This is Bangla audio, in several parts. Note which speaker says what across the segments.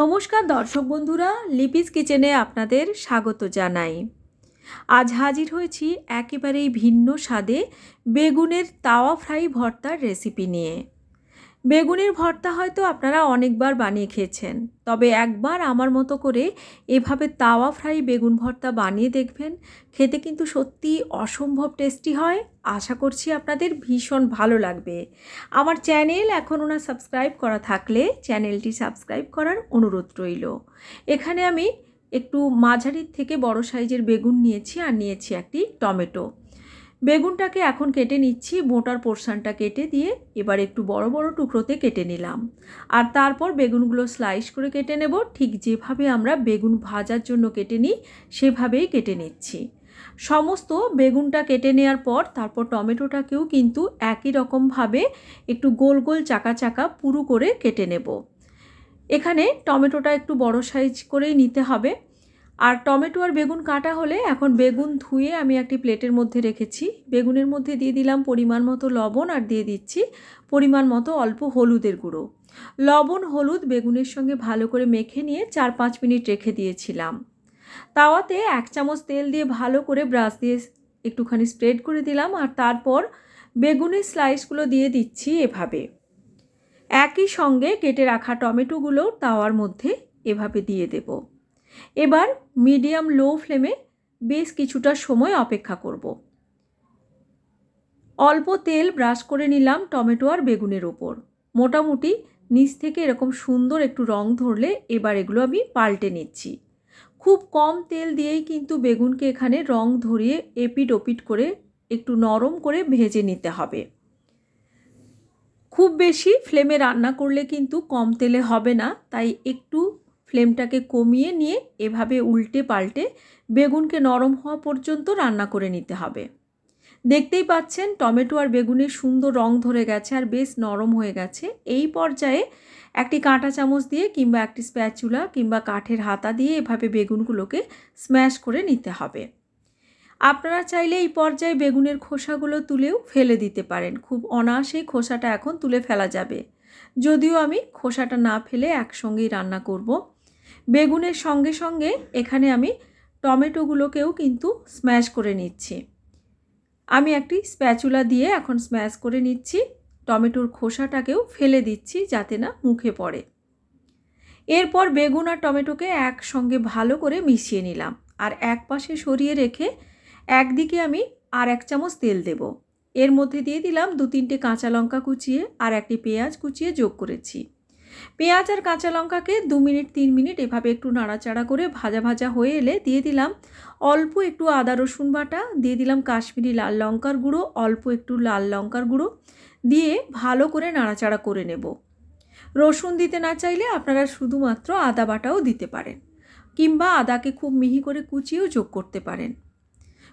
Speaker 1: নমস্কার দর্শক বন্ধুরা, লিপিস কিচেনে আপনাদের স্বাগত জানাই। আজ হাজির হয়েছি একেবারেই ভিন্ন স্বাদে বেগুনের তাওয়া ফ্রাই ভর্তার রেসিপি নিয়ে। বেগুনের ভর্তা হয়তো আপনারা অনেকবার বানিয়ে খেয়েছেন। তবে একবার আমার মতো করে এভাবে তাওয়া ফ্রাই বেগুন ভর্তা বানিয়ে দেখবেন, খেতে কিন্তু সত্যি অসম্ভব টেস্টি হয়। আশা করছি আপনাদের ভীষণ ভালো লাগবে। আমার চ্যানেল এখনও না সাবস্ক্রাইব করা থাকলে চ্যানেলটি সাবস্ক্রাইব করার অনুরোধ রইল। এখানে আমি একটু মাঝারির থেকে বড় সাইজের বেগুন নিয়েছি আর নিয়েছি একটি টমেটো। বেগুনটাকে এখন কেটে নিচ্ছি, মোটার পোর্শনটা কেটে দিয়ে এবার একটু বড় বড় টুকরোতে কেটে নিলাম। আর তারপর বেগুনগুলো স্লাইস করে কেটে নেব, ঠিক যেভাবে আমরা বেগুন ভাজার জন্য কেটে নিই, সেভাবেই কেটে নিচ্ছি। সমস্ত বেগুনটা কেটে নেওয়ার পর তারপর টমেটোটাকেও কিন্তু একই রকমভাবে একটু গোল গোল চাকা চাকা পুরু করে কেটে নেব। এখানে টমেটোটা একটু বড় সাইজ করেই নিতে হবে। আর টমেটো আর বেগুন কাটা হলে এখন বেগুন ধুয়ে আমি একটি প্লেটের মধ্যে রেখেছি। বেগুনের মধ্যে দিয়ে দিলাম পরিমাণ মতো লবণ আর দিয়ে দিচ্ছি পরিমাণ মতো অল্প হলুদের গুঁড়ো। লবণ, হলুদ বেগুনের সঙ্গে ভালো করে মেখে নিয়ে চার পাঁচ মিনিট রেখে দিয়েছিলাম। তাওয়াতে এক চামচ তেল দিয়ে ভালো করে ব্রাশ দিয়ে একটুখানি স্প্রেড করে দিলাম আর তারপর বেগুনের স্লাইসগুলো দিয়ে দিচ্ছি এভাবে। একই সঙ্গে কেটে রাখা টমেটোগুলো তাওয়ার মধ্যে এভাবে দিয়ে দেবো। এবার মিডিয়াম লো ফ্লেমে বেশ কিছুটা সময় অপেক্ষা করব। অল্প তেল ব্রাশ করে নিলাম টমেটো আর বেগুনের ওপর। মোটামুটি নিচ থেকে এরকম সুন্দর একটু রং ধরলে এবার এগুলো আমি পাল্টে নিচ্ছি। খুব কম তেল দিয়েই কিন্তু বেগুনকে এখানে রং ধরিয়ে এপিট ওপিট করে একটু নরম করে ভেজে নিতে হবে। খুব বেশি ফ্লেমে রান্না করলে কিন্তু কম তেলে হবে না, তাই একটু ফ্লেমটাকে কমিয়ে নিয়ে এভাবে উল্টে পাল্টে বেগুনকে নরম হওয়া পর্যন্ত রান্না করে নিতে হবে। দেখতেই পাচ্ছেন, টমেটো আর বেগুনের সুন্দর রং ধরে গেছে আর বেশ নরম হয়ে গেছে। এই পর্যায়ে একটি কাঁটা চামচ দিয়ে কিংবা একটি স্প্যাচুলা কিংবা কাঠের হাতা দিয়ে এভাবে বেগুনগুলোকে স্ম্যাশ করে নিতে হবে। আপনারা চাইলে এই পর্যায়ে বেগুনের খোসাগুলো তুলেও ফেলে দিতে পারেন। খুব অনায়াসেই খোসাটা এখন তুলে ফেলা যাবে। যদিও আমি খোসাটা না ফেলে একসঙ্গেই রান্না করব। বেগুনের সঙ্গে সঙ্গে এখানে আমি টমেটোগুলোকেও কিন্তু স্ম্যাশ করে নিচ্ছি। আমি একটি স্প্যাচুলা দিয়ে এখন স্ম্যাশ করে নিচ্ছি। টমেটোর খোসাটাকেও ফেলে দিচ্ছি যাতে না মুখে পড়ে। এরপর বেগুন আর টমেটোকে একসঙ্গে ভালো করে মিশিয়ে নিলাম আর এক পাশে সরিয়ে রেখে একদিকে আমি আর এক চামচ তেল দেব। এর মধ্যে দিয়ে দিলাম দু তিনটে কাঁচা লঙ্কা কুচিয়ে আর একটি পেঁয়াজ কুচিয়ে যোগ করেছি। পেঁয়াজ আর কাঁচা লঙ্কাকে দু মিনিট, তিন মিনিট এভাবে একটু নাড়াচাড়া করে ভাজা ভাজা হয়ে এলে দিয়ে দিলাম অল্প একটু আদা, রসুন বাটা, দিয়ে দিলাম কাশ্মীরি লাল লঙ্কার গুঁড়ো, অল্প একটু লাল লঙ্কার গুঁড়ো, দিয়ে ভালো করে নাড়াচাড়া করে নেব। রসুন দিতে না চাইলে আপনারা শুধুমাত্র আদা বাটাও দিতে পারেন কিংবা আদাকে খুব মিহি করে কুচিয়েও যোগ করতে পারেন।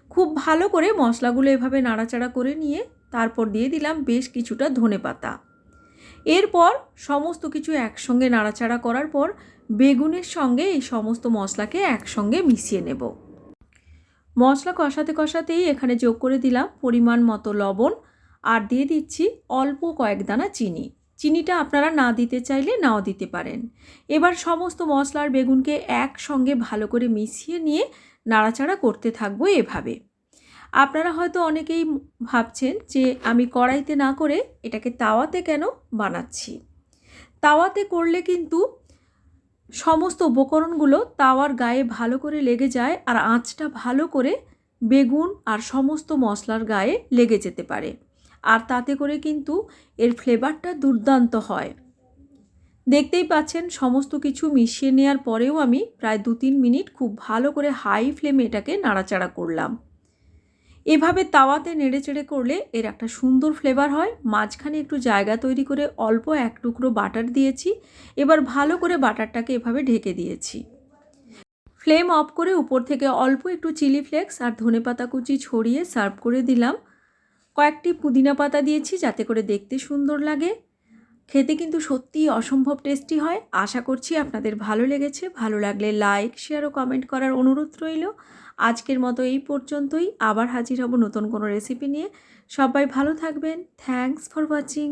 Speaker 1: খুব ভালো করে মশলাগুলো এভাবে নাড়াচাড়া করে নিয়ে তারপর দিয়ে দিলাম বেশ কিছুটা ধনে পাতা এরপর সমস্ত কিছু একসঙ্গে নাড়াচাড়া করার পর বেগুনের সঙ্গে এই সমস্ত মশলাকে একসঙ্গে মিশিয়ে নেব। মশলা কষাতে কষাতেই এখানে যোগ করে দিলাম পরিমাণ মতো লবণ আর দিয়ে দিচ্ছি অল্প কয়েক দানা চিনি। চিনিটা আপনারা না দিতে চাইলে নাও দিতে পারেন। এবার সমস্ত মশলার বেগুনকে একসঙ্গে ভালো করে মিশিয়ে নিয়ে নাড়াচাড়া করতে থাকব এভাবে। আপনারা হয়তো অনেকেই ভাবছেন যে আমি কড়াইতে না করে এটাকে তাওয়াতে কেন বানাচ্ছি? তাওয়াতে করলে কিন্তু সমস্ত উপকরণগুলো তাওয়ার গায়ে ভালো করে লেগে যায় আর আঁচটা ভালো করে বেগুন আর সমস্ত মশলার গায়ে লেগে যেতে পারে। আর তাতে করে কিন্তু এর ফ্লেভারটা দুর্দান্ত হয়। দেখতেই পাচ্ছেন সমস্ত কিছু মিশিয়ে নেওয়ার পরেও আমি প্রায় দু তিন মিনিট খুব ভালো করে হাই ফ্লেমে এটাকে নাড়াচাড়া করলাম। এভাবে তাওয়াতে নেড়ে চেড়ে করলে এর একটা সুন্দর ফ্লেভার হয়। মাঝখানে একটু জায়গা তৈরি করে অল্প এক টুকরো বাটার দিয়েছি। এবার ভালো করে বাটারটাকে এভাবে ঢেকে দিয়েছি। ফ্লেম অফ করে উপর থেকে অল্প একটু চিলি ফ্লেক্স আর ধনে পাতা কুচি ছড়িয়ে সার্ভ করে দিলাম। কয়েকটি পুদিনা পাতা দিয়েছি যাতে করে দেখতে সুন্দর লাগে। খেতে কিন্তু সত্যিই অসম্ভব টেস্টি হয়। আশা করছি আপনাদের ভালো লেগেছে। ভালো লাগলে লাইক শেয়ার ও কমেন্ট করার অনুরোধ রইল। আজকের মতো এই পর্যন্তই। আবার হাজির হব নতুন কোনো রেসিপি নিয়ে। সবাই ভালো থাকবেন। Thanks for watching